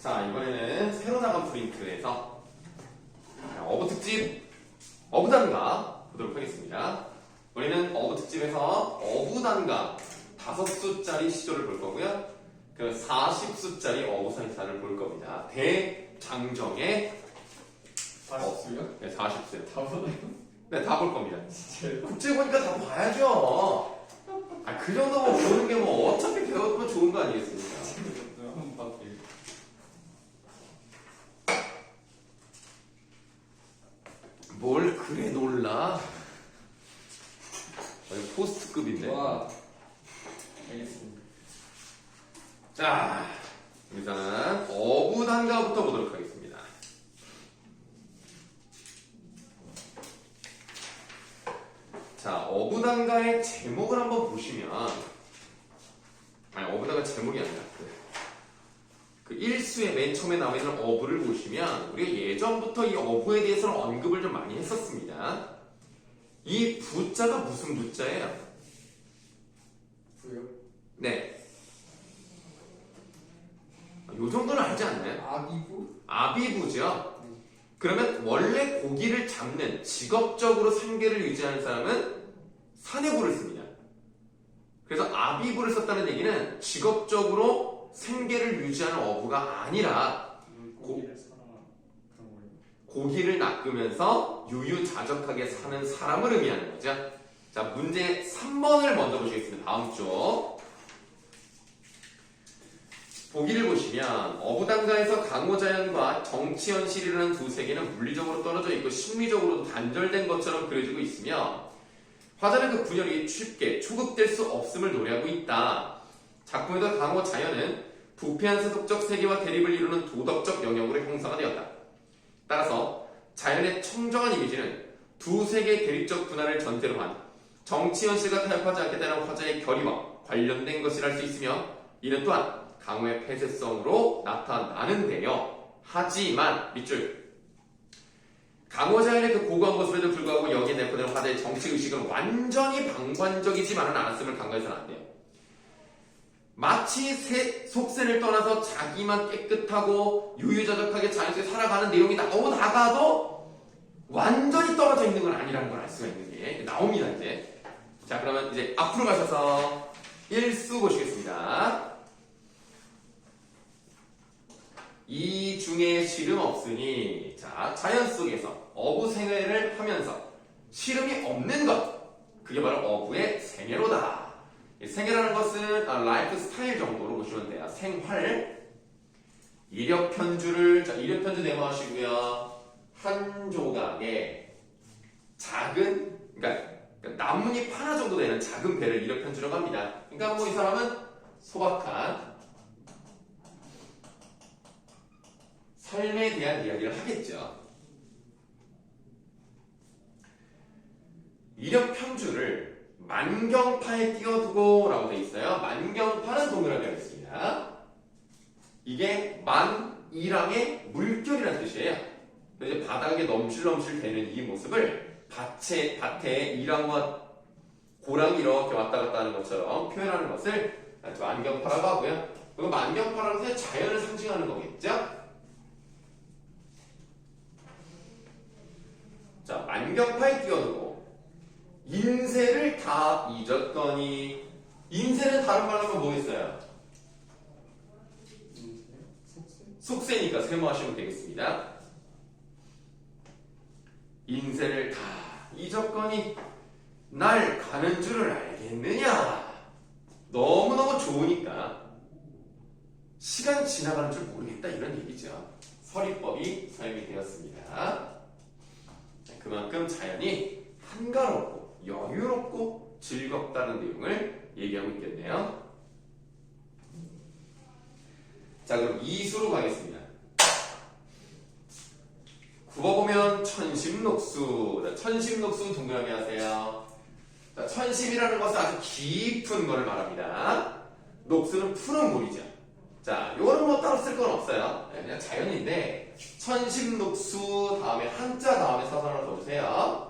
자, 이번에는 새로 나간 프린트에서 어부 특집 어부 단가 보도록 하겠습니다. 우리는 어부 특집에서 어부 단가 다섯 수짜리 시조를 볼 거고요. 그 40수짜리 어부산사를 볼 겁니다. 대장정의 40수요? 네, 40수요. 다 보나요? 네, 다 볼 겁니다. 진짜요? 국제 보니까 다 봐야죠. 아, 그 정도면 보는 게 뭐 어차피 배웠으면 좋은 거 아니겠습니까? 한번 봐볼게요. 뭘 그래 놀라? 거의 포스트급인데. 와. 알겠습니다. 자, 일단은 어부단가부터 보도록 하겠습니다. 자, 어부단가의 제목을 한번 보시면, 아니, 어부단가 제목이 아니라, 그, 그 일수의 맨 처음에 나와 있는 어부를 보시면, 우리가 예전부터 이 어부에 대해서는 언급을 좀 많이 했었습니다. 이 부자가 무슨 부자예요? 부요? 네. 요 정도는 알지 않나요? 아기부? 아비부죠. 그러면 원래 고기를 잡는 직업적으로 생계를 유지하는 사람은 사내부를 씁니다. 그래서 아비부를 썼다는 얘기는 직업적으로 생계를 유지하는 어부가 아니라 고기를 낚으면서 유유자적하게 사는 사람을 의미하는 거죠. 자, 문제 3번을 먼저 보시겠습니다. 다음 쪽. 보기를 보시면 어부단가에서 강호자연과 정치현실이라는 두 세계는 물리적으로 떨어져 있고 심리적으로도 단절된 것처럼 그려지고 있으며 화자는 그 분열이 쉽게 초급될 수 없음을 노래하고 있다. 작품에서 강호 자연은 부패한 세속적 세계와 대립을 이루는 도덕적 영역으로 형성가 되었다. 따라서 자연의 청정한 이미지는 두 세계의 대립적 분할을 전제로 한 정치 현실과 타협하지 않겠다는 화자의 결의와 관련된 것이라 할수 있으며 이는 또한 강호의 폐쇄성으로 나타나는데요. 하지만 밑줄 강호 자연의 그 고고한 모습에도 불구하고 여기에 내포되는 화자의 정치 의식은 완전히 방관적이지만은 않았음을 강조해서는 안 돼요. 마치 새, 속세를 떠나서 자기만 깨끗하고 유유자적하게 자연 속에 살아가는 내용이 나오다가도 완전히 떨어져 있는 건 아니라는 걸 알 수가 있는 게 나옵니다, 이제. 자, 그러면 이제 앞으로 가셔서 일수 보시겠습니다. 이 중에 시름 없으니, 자, 자연 속에서 어부 생활을 하면서 시름이 없는 것. 그게 바로 어부의 생애로다. 이 생애라는 것은 아, 라이프 스타일 정도로 보시면 돼요. 생활. 이력 편주를, 자, 이력 편주 메모하시고요. 한 조각에 작은, 그러니까 그러니까 나뭇잎 하나 정도 되는 작은 배를 이력 편주라고 합니다. 그러니까 뭐 이 사람은 소박한 삶에 대한 이야기를 하겠죠. 이력 편주를 만경파에 띄워두고 라고 되어 있어요. 만경파는 동그라미 하겠습니다. 이게 만이랑의 물결이라는 뜻이에요. 이제 바닥에 넘실넘실 되는 이 모습을 밭에, 밭에 이랑과 고랑이 이렇게 왔다 갔다 하는 것처럼 표현하는 것을 만경파라고 하고요. 그리고 만경파라는 것은 자연을 상징하는 거겠죠? 자, 만경파에 띄워두고 인세를 다 잊었더니 인세는 다른 말로 하면 뭐겠어요? 속세? 속세니까 세모하시면 되겠습니다. 인세를 다 잊었거니 날 가는 줄을 알겠느냐? 너무너무 좋으니까 시간 지나가는 줄 모르겠다 이런 얘기죠. 서리법이 사용이 되었습니다. 그만큼 자연이 한가롭고 여유롭고 즐겁다는 내용을 얘기하고 있겠네요. 자 그럼 이수로 가겠습니다. 굽어보면 천심녹수. 자, 천심녹수 동그라미 하세요. 자, 천심이라는 것은 아주 깊은 것을 말합니다. 녹수는 푸른 물이죠. 자, 요거는 뭐 따로 쓸 건 없어요. 네, 그냥 자연인데, 천심녹수 다음에 한자 다음에 사선을 써주세요.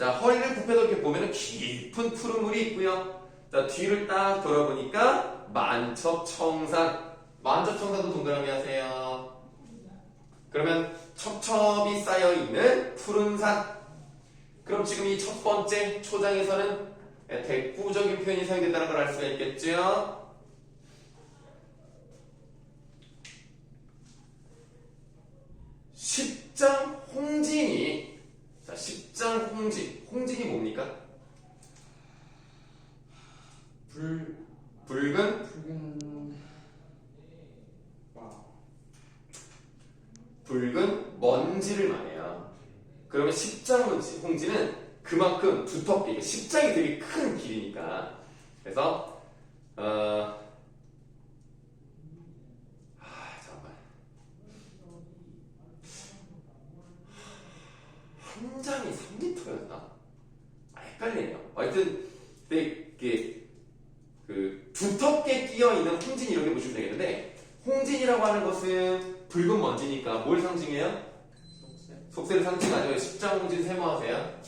자, 허리를 굽혀서 이렇게 보면 깊은 푸른 물이 있고요. 자, 뒤를 딱 돌아보니까 만첩청산. 만첩청산도 동그라미 하세요. 그러면 첩첩이 쌓여 있는 푸른 산. 그럼 지금 이 첫 번째 초장에서는 대꾸적인 표현이 사용된다는 걸 알 수가 있겠죠? 십장 홍진이 자 십장 홍진 홍진이 뭡니까? 불 붉은 붉은 와 붉은 먼지를 말해요. 그러면 십장 홍지, 홍지는 그만큼 두텁게 십장이 되게 큰 길이니까 그래서 어, 아 잠깐만 한 장이 3리터였나? 아, 헷갈리네요. 하여튼 되게 그 두텁게 끼어 있는 홍진 이렇게 보시면 되겠는데 홍진이라고 하는 것은 붉은 먼지니까 뭘 상징해요? 속세 속세를 상징하죠. 십장홍진 세모하세요.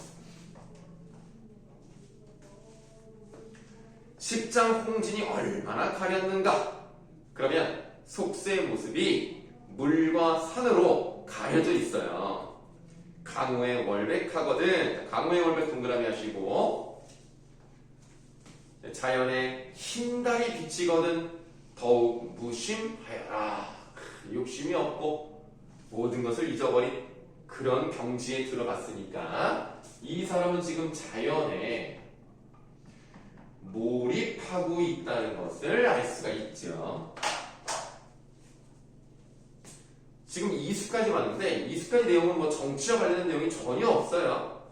십장 홍진이 얼마나 가렸는가? 그러면 속세의 모습이 물과 산으로 가려져 있어요. 강우의 월백하거든. 강우의 월백 동그라미 하시고 자연의 흰 달이 비치거든 더욱 무심하여라. 크, 욕심이 없고 모든 것을 잊어버린 그런 경지에 들어갔으니까 이 사람은 지금 자연에 몰입하고 있다는 것을 알 수가 있죠. 지금 이수까지 왔는데 이수까지 내용은 뭐 정치와 관련된 내용이 전혀 없어요.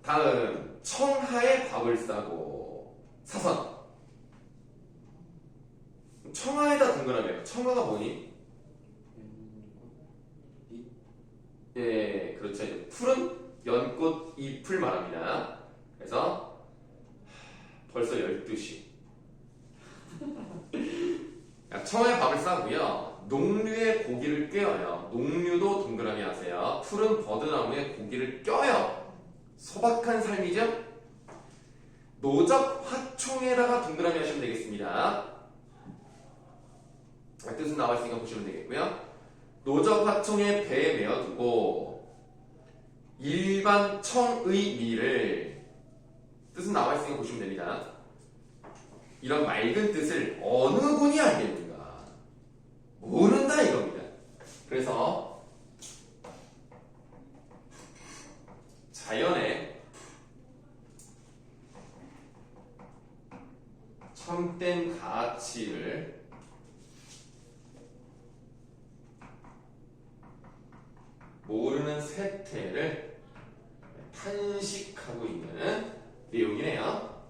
다음 청하에 밥을 싸고 사선 청하에다 동그라미예요. 청하가 뭐니? 예, 그렇죠. 이제 푸른 연꽃 잎을 말합니다. 그래서 하, 벌써 12시. 청하에 밥을 싸고요. 농류에 고기를 꿰어요. 농류도 동그라미 하세요. 푸른 버드나무에 고기를 껴요. 소박한 삶이죠? 노적 화 총에다가 동그라미 하시면 되겠습니다. 아, 뜻은 나와 있으니까 보시면 되겠고요. 노적 화총에 배에 메어두고 일반 청의 미를 뜻은 나와 있으니까 보시면 됩니다. 이런 맑은 뜻을 어느 분이 알겠는가? 모른다 이겁니다. 그래서 자연의 참된 가치를 모르는 세태를 탄식하고 있는 내용이네요.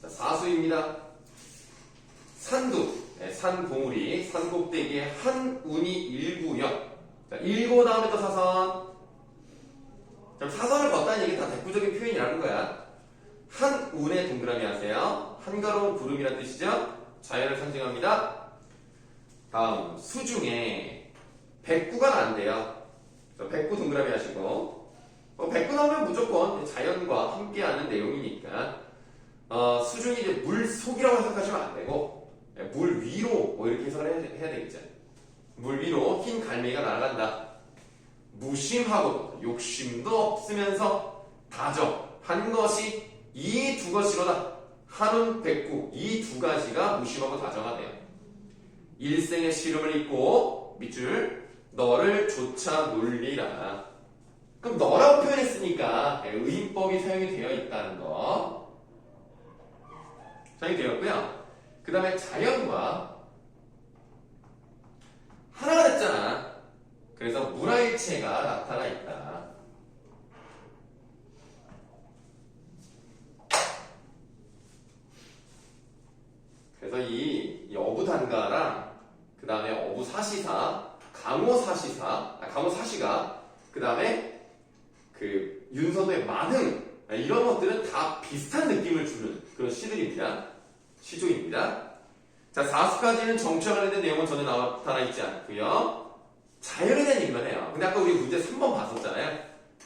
자, 사수입니다. 산두, 네, 산봉우리, 산꼭대기에 한운이 일구역. 자, 일고 다음에 또 사선. 자, 사선을 걷다는 얘기 다 대표적인 표현이라는 거야. 한운에 동그라미 하세요. 한가로운 구름이란 뜻이죠. 상징합니다. 다음 수중에 백구가 난대요. 자, 백구 동그라미 하시고 어, 백구 나오면 무조건 자연과 함께하는 내용이니까 어, 수중이 이제 물 속이라고 해석하시면 안 되고 예, 물 위로 뭐 이렇게 해석을 해야, 해야 되겠죠. 물 위로 흰 갈매기가 날아간다. 무심하고 욕심도 없으면서 다정한 것이 이 두 것이로다. 한운 백구 이두 가지가 무심하고 다정하대요. 일생의 시름을 잊고 밑줄 너를 조차 놀리라. 그럼 너라고 표현했으니까 예, 의인법이 사용이 되어 있다는 거. 사용이 되었고요. 그 다음에 자연과 하나가 됐잖아. 그래서 물화일체가 나타나 있다. 그래서 이, 이 어부단가랑 그 다음에 어부사시사, 강호사시사, 아, 강호사시가 그 다음에 그 윤서도의 만흥 아, 이런 것들은 다 비슷한 느낌을 주는 그런 시들입니다. 시조입니다. 자, 4수까지는 정치와 관련된 내용은 전혀 나타나 있지 않고요. 자연에 대한 얘기만 해요. 근데 아까 우리 문제 3번 봤었잖아요.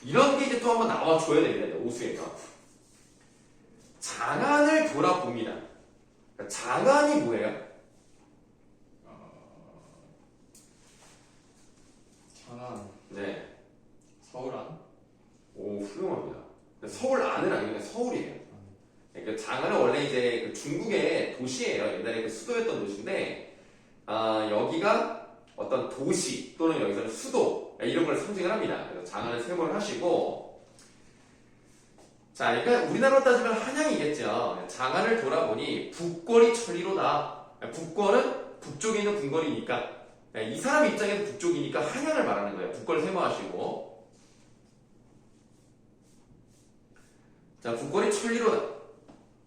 이런 게 이제 또 한번 나와줘야 됩니다. 오수에서. 장안을 돌아봅니다. 그러니까 장안이 뭐예요? 장안 네. 서울 안 오, 훌륭합니다. 서울 안은 아니고 그냥 서울이에요. 그러니까 장안은 원래 이제 그 중국의 도시예요. 옛날에 그 수도였던 도시인데, 아, 여기가 어떤 도시 또는 여기서는 수도 이런 걸 상징을 합니다. 그래서 장안을 세번을 하시고, 자, 그러니까 우리나라로 따지면 한양이겠죠. 장안을 돌아보니 북권이 천리로다. 북권은 북쪽에 있는 궁궐이니까 이 사람 입장에서 북쪽이니까 한양을 말하는 거예요. 북권을 세모하시고. 자, 북권이 천리로다.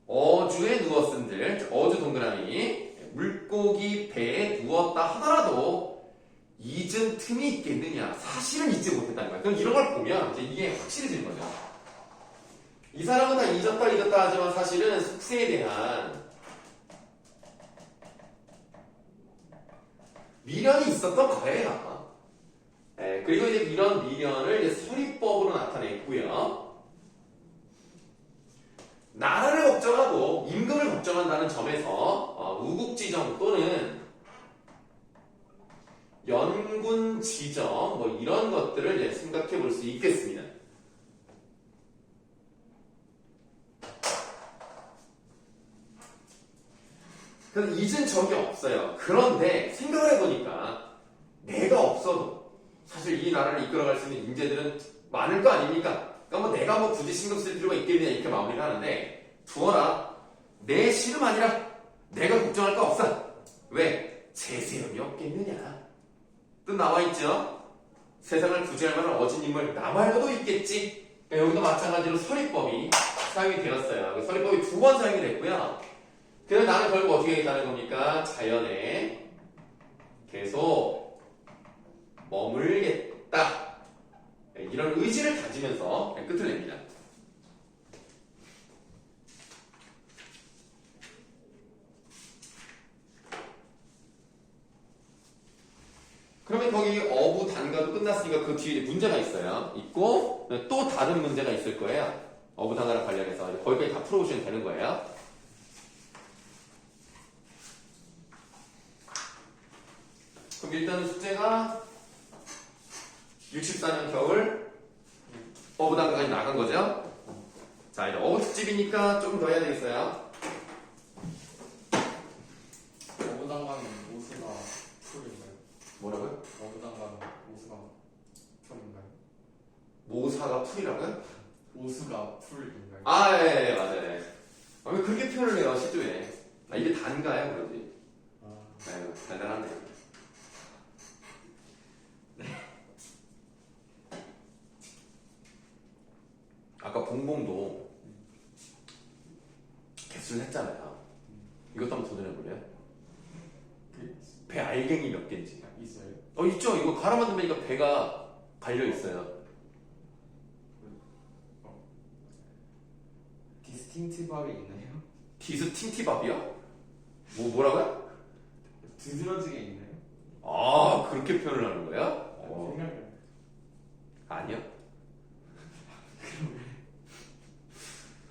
어주에 누웠은들, 어주 동그라미, 물고기 배에 누웠다 하더라도 잊은 틈이 있겠느냐? 사실은 잊지 못했다는 거야. 그럼 이런 걸 보면 이제 이게 확실해지는 거죠. 이 사람은 다 잊었다 잊었다 하지만 사실은 숙세에 대한 미련이 있었던 거예요. 예, 그리고 이제 이런 미련을 이제 서리법으로 나타냈고요. 나라를 걱정하고 임금을 걱정한다는 점에서 어, 우국지정 또는 연군지정 뭐 이런 것들을 이제 생각해 볼 수 있겠습니다. 그래서 잊은 적이 없어요. 그런데 생각을 해보니까 내가 없어도 사실 이 나라를 이끌어갈 수 있는 인재들은 많을 거 아닙니까? 그러니까 뭐 내가 뭐 굳이 신경 쓸 필요가 있겠냐 이렇게 마무리를 하는데 두어라. 내 시름 아니라 내가 걱정할 거 없어. 왜? 제세형이 없겠느냐? 또 나와 있죠? 세상을 구제할 만한 어진 인물 나 말고도 있겠지. 그러니까 여기도 마찬가지로 서리법이 사용이 되었어요. 그 서리법이 두 번 사용이 됐고요 그래서 나는 결국 어떻게 하겠다는 겁니까 자연에 계속 머물겠다 네, 이런 의지를 가지면서 끝을 냅니다. 그러면 거기 어부 단가도 끝났으니까 그 뒤에 문제가 있어요. 있고 또 다른 문제가 있을 거예요. 어부 단가랑 관련해서 거기까지 다 풀어보시면 되는 거예요. 그럼 일단은 숙제가 64년 겨울 어부단가까지 나간 거죠. 자, 이제 어부 특집이니까 조금 더 해야 되겠어요. 어부당가는 오수가 풀인가요? 뭐라고요? 어부당가는 오수가 풀인가요? 모사가 풀이라고요? 오수가 풀인가요? 아, 예, 예, 맞아요. 예. 아, 왜 그렇게 표현을 해요, 시조에? 아, 이게 단가요, 그러지? 아, 아유, 대단하네. 아까 봉봉도 개수를 했잖아요. 이것도 한번 도전해볼래요? 그 배 알갱이 몇 개인지. 있어요? 어, 있죠. 이거 갈아 만들면 배가 갈려 있어요. 디스틴티브하게 있나요? 디스 틴티밥이요? 뭐, 뭐라고요? 두드러지게 있나요? 아, 그렇게 표현을 하는 거예요? 아, 어, 아니요.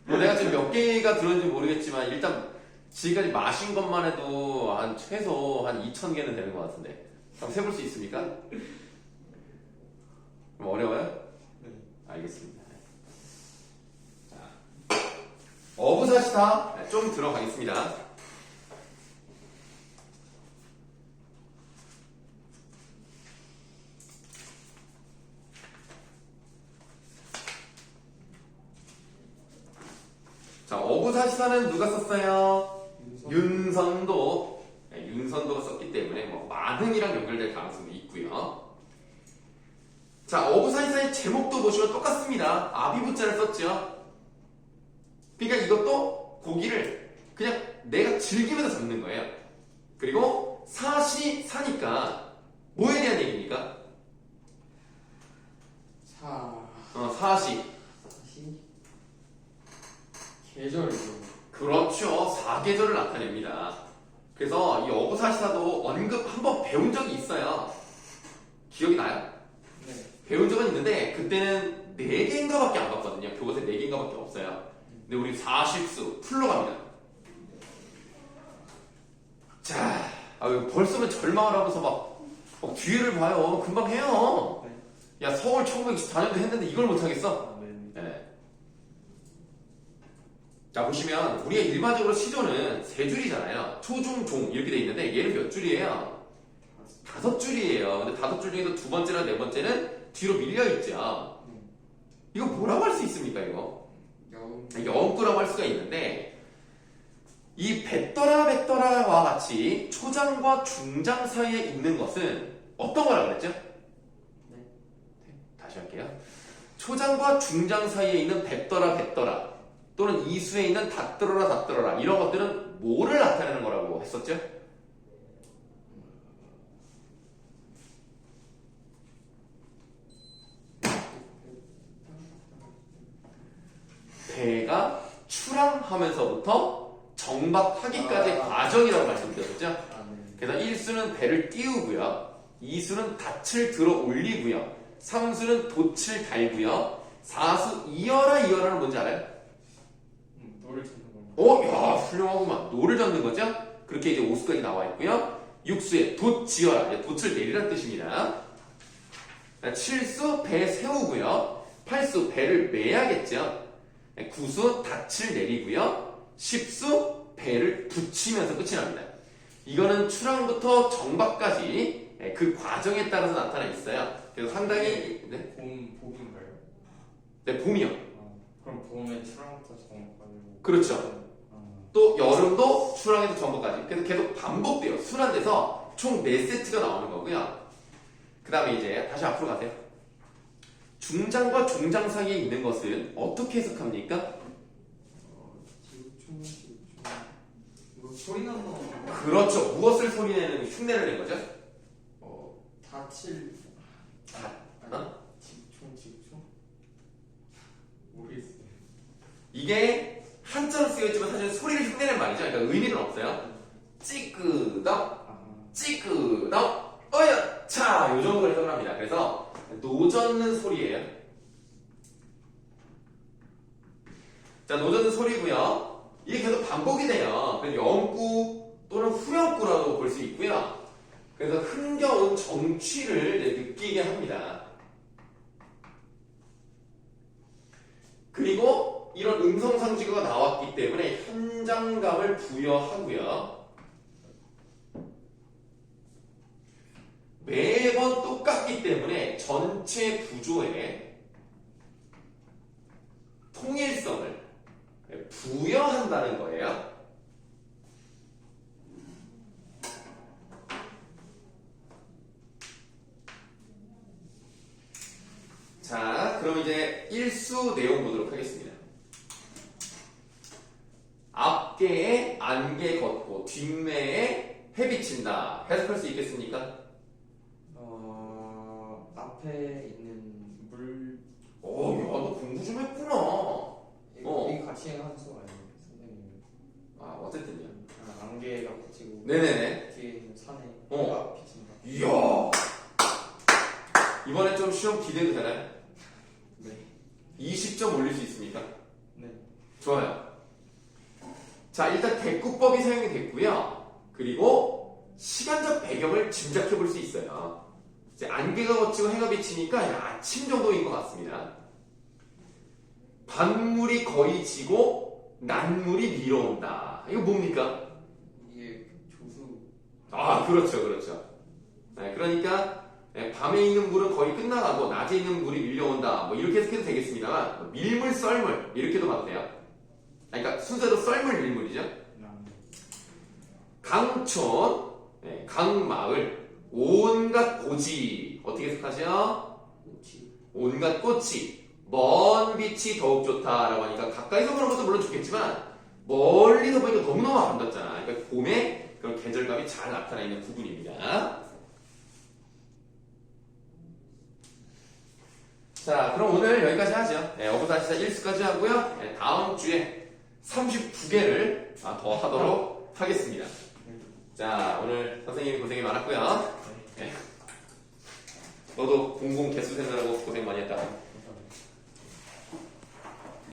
뭐 내가 지금 몇 개가 들었는지 모르겠지만 일단 지금까지 마신 것만 해도 한 최소 한 2천 개는 되는 것 같은데 한번 세볼 수 있습니까? 좀 어려워요? 네. 알겠습니다. 자, 어부사시다 네, 좀 들어가겠습니다. 자, 어부사시다는 누가 썼어요? 윤선? 윤선도 네, 윤선도가 썼기 때문에 뭐 만흥이랑 연결될 가능성도 있고요. 자 어부사이사의 제목도 보시면 똑같습니다. 아비부자를 썼죠. 그러니까 이것도 고기를 그냥 내가 즐기면서 잡는 거예요. 그리고 사시 사니까 뭐에 대한 얘기입니까? 사 어, 사시 사시 계절이요. 그렇죠. 사계절을 나타냅니다. 그래서 이 어부사시사도 언급 한번 배운 적이 있어요. 기억이 나요? 네. 배운 적은 있는데 그때는 4개인가밖에 안 봤거든요. 교과서에 4개인가밖에 없어요. 근데 우리 40수 풀로 갑니다. 자, 아, 벌써는 절망을 하면서 막, 막 뒤를 봐요. 금방 해요. 야, 서울 1964년도 했는데 이걸 못하겠어? 아, 네. 네. 자, 보시면 우리의 일반적으로 시조는 세 줄이잖아요. 초, 중, 종 이렇게 돼 있는데 얘는 몇 줄이에요? 다섯 줄이에요. 근데 다섯 줄 중에서 두 번째랑 네 번째는 뒤로 밀려 있죠. 이거 뭐라고 할 수 있습니까, 이거? 여음. 영구라고 할 수가 있는데 이 뱃더라 뱃더라와 같이 초장과 중장 사이에 있는 것은 어떤 거라고 그랬죠? 네. 다시 할게요. 초장과 중장 사이에 있는 뱃더라 뱃더라 또는 이수에 있는 닷들어라 닷들어라 이런 것들은 뭐를 나타내는 거라고 했었죠? 배가 출항하면서부터 과정이라고 말씀드렸죠? 아, 네. 그래서 1수는 배를 띄우고요. 2수는 닻을 들어 올리고요. 3수는 돛을 달고요. 4수 이어라 이어라는 뭔지 알아요? 음, 노를 찾는 거. 어, 야, 훌륭하구만. 노를 잡는 거죠? 그렇게 이제 5수까지 나와 있고요. 6수에 돛 지어라. 돛을 내리라는 뜻입니다. 7수 배 세우고요. 8수 배를 매야겠죠. 9수 닻을 내리고요. 10수 배를 붙이면서 끝이 납니다. 이거는 출항부터 정박까지 그 과정에 따라서 나타나 있어요. 그래서 상당히 네, 봄, 봄인가요? 네 봄이요. 아, 그럼 봄에 출항부터 정가지고. 그렇죠. 아, 또 여름도 출항에서 정박까지. 그래서 계속 반복돼요. 순환돼서 총 4세트가 나오는 거고요. 그 다음에 이제 다시 앞으로 가세요. 중장과 종장 사이에 있는 것은 어떻게 해석합니까? 어, 지우총, 지우총. 이거 소리 나는 거. 그렇죠. 무엇을 소리내는 흉내를 낸 거죠? 어, 다칠. 다- 아니, 어? 지우총, 지우총? 모르겠어요. 이게 한자로 쓰여있지만 사실 소리를 흉내낸 말이죠. 그러니까 의미는 없어요. 찌끄덕, 아, 찌끄덕, 어여, 차! 요 정도로 해석을 합니다. 그래서 노젓는 소리예요. 자, 노젓는 소리고요. 이게 계속 반복이 돼요. 영구 또는 후영구라고 볼 수 있고요. 그래서 흥겨운 정취를 느끼게 합니다. 그리고 이런 음성상지가 나왔기 때문에 현장감을 부여하고요. 매번 똑같기 때문에 전체 구조에 통일성을 부여한다는 거예요. 자, 그럼 이제 일수 내용 보도록 하겠습니다. 앞개에 안개 걷고 뒷매에 해 비친다. 해석할 수 있겠습니까? 어, 앞에 있는 물. 오, 야, 너 공부 좀 했구나. 이거 어. 이거 같이 한 한수 아니에요, 선생님? 아, 어쨌든요. 아, 안개가 붙이고 네네네. 뒤에 있는 산에 어. 해가 비친다. 이야. 이번에 좀 시험 기대도 되나요? 네. 20점 있습니까? 네. 좋아요. 자, 일단 대꾸법이 사용이 됐고요. 그리고 시간적 배경을 짐작해 볼 수 있어요. 이제 안개가 걷히고 해가 비치니까 아침 정도인 것 같습니다. 밤물이 거의 지고 난물이 밀어온다. 이거 뭡니까? 이게 조수. 아, 그렇죠, 그렇죠. 네, 그러니까 네, 밤에 있는 물은 거의 끝나가고 낮에 있는 물이 밀려온다. 뭐 이렇게 해석해도 되겠습니다만 뭐 밀물, 썰물 이렇게도 봐도 돼요. 아, 그러니까 순서로 썰물, 밀물이죠. 랑. 강촌, 네, 강마을, 온갖 고지 어떻게 해석하죠? 꽃이. 온갖 꽃이 먼 빛이 더욱 좋다라고 하니까 가까이서 보는 것도 물론 좋겠지만 멀리서 보니까 너무너무 아름답잖아. 그러니까 봄에 그런 계절감이 잘 나타나 있는 부분입니다. 자, 그럼 오늘 여기까지 하죠. 네, 어부사시사 1수까지 하고요. 네, 다음 주에 32개를 아, 더 하도록 하겠습니다. 자, 오늘 선생님이 고생이 많았고요. 너도 공공 개수 생각하고 고생 많이 했다.